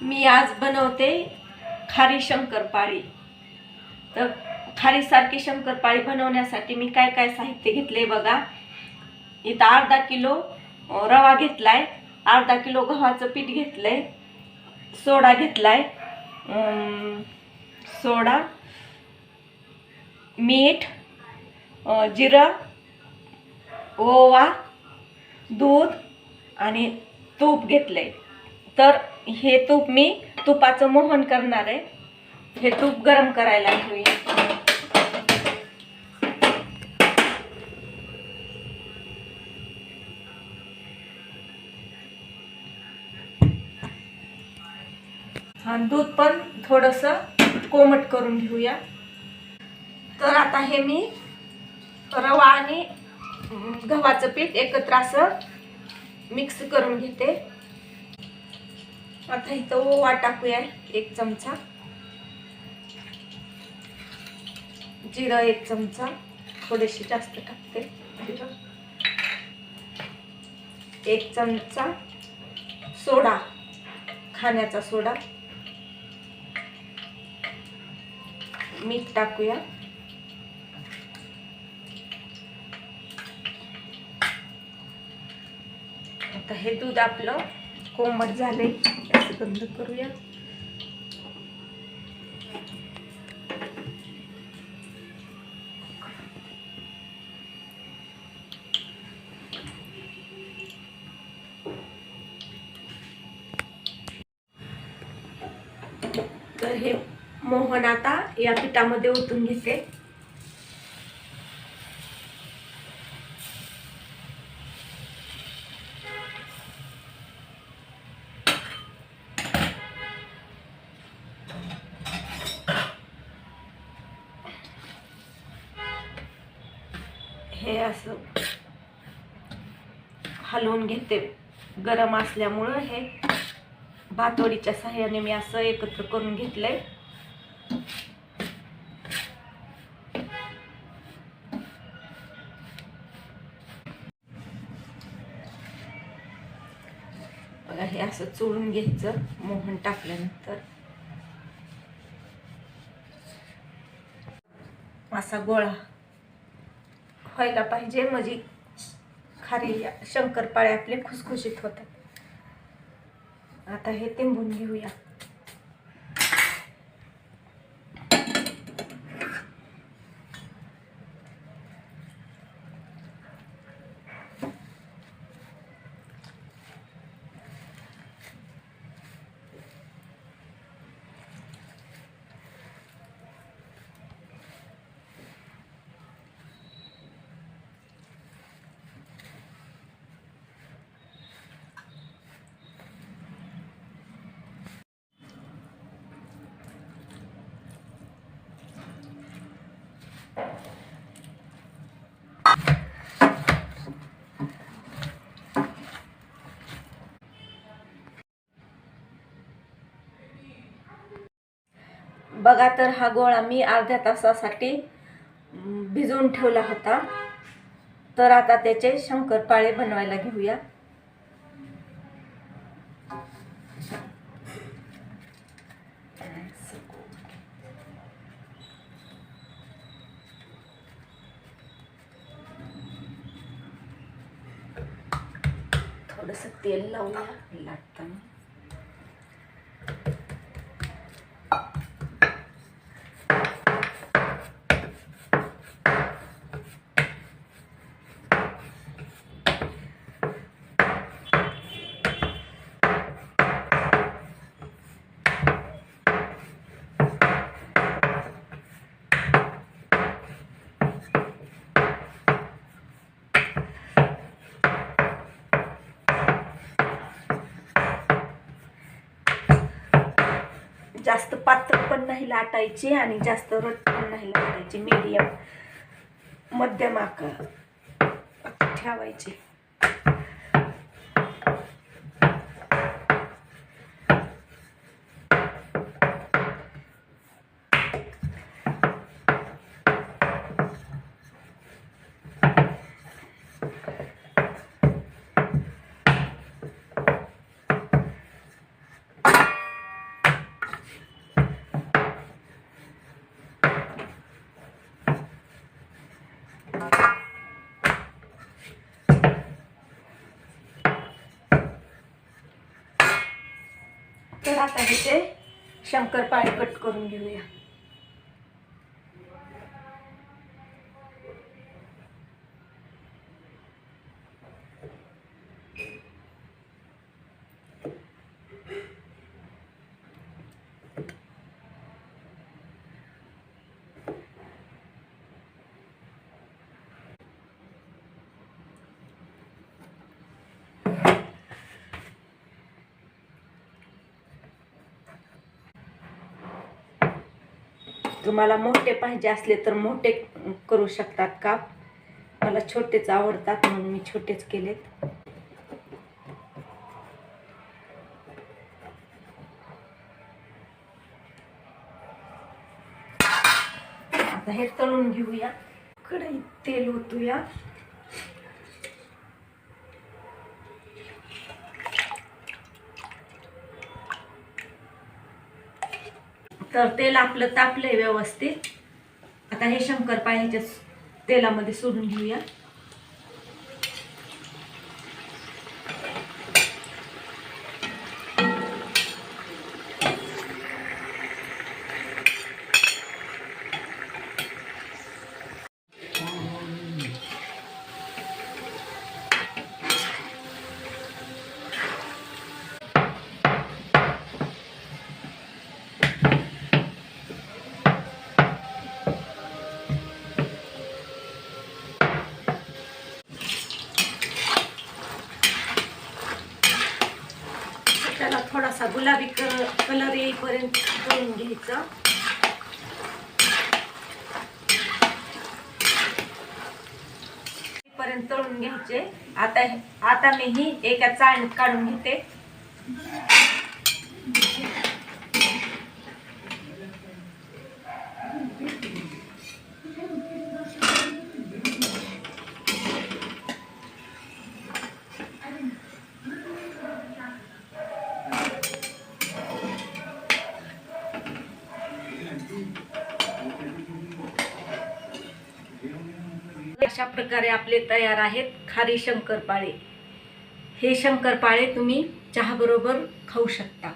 मी आज बनवते खारी शंकरपाळी तर खारीसारखी शंकरपाळी बनवण्यासाठी मी काय काय साहित्य घेतले बघा. इथं अर्धा किलो रवा रवा घेतलाय अर्धा किलो गव्हाचं पीठ घेतलंय सोडा घेतलाय आहे सोडा मीठ जिरं ओवा दूध आणि तूप घेतलंय. तर हे तूप मी तुपाचं मोहन करणार आहे. हे तूप गरम करायला घेऊया. दूध पण थोडंसं कोमट करून घेऊया. तर आता हे मी रवा आणि गव्हाचं पीठ एकत्र असं मिक्स करून घेते. आता इथं ओवा टाकूया एक चमचा. जिरं एक चमचा. थोडीशी जास्त टाकते. जिरं एक चमचा सोडा खाण्याचा सोडा. मीठ टाकूया. आता हे दूध आपलं कोमट झाले असं बंद करूया. तर हे मोहन आता या पिठामध्ये ओतून घेते. हे असं हलवून घेते. गरम असल्यामुळं हे भातवडीच्या सहाय्याने मी असं एकत्र करून घेतलंय. बघा हे असं चोळून घ्यायचं मोहन टाकल्यानंतर. असा गोळा व्हायला पाहिजे म्हणजे खारी शंकरपाळे आपले खुसखुशीत होतात. आता हे तिंबून घेऊया. बघा तर हा गोळा मी अर्ध्या तासासाठी भिजवून ठेवला होता. तर आता त्याचे शंकरपाळे बनवायला घेऊया. थोडस तेल लावूया लाटताना. जास्त पातळ पण नाही लाटायची आणि जास्त रट पण नाही लाटायची. मीडियम मध्यम आकार ठेवायची. तर आता ते शंकरपाळे कट करून घेऊया. तुम्हाला मोठे पाहिजे असले तर मोठे करू शकतात काप मला छोटेच आवडतात म्हणून मी छोटेच केलेत. आता हे तळून घेऊया. कढईत तेल ओतूया. तर तेल आपलं तापलंय व्यवस्थित. आता हे शंकरपाळीच्या तेलामध्ये सोडून घेऊया. पर्यंत करून घ्यायचं. पर्यंत तळून घ्यायचे. आता आता मी ही एका चाळणीत काढून घेते. अशा प्रकारे आपले तयार आहेत खारी शंकरपाळे. हे शंकरपाळे तुम्ही चहाबरोबर खाऊ शकता.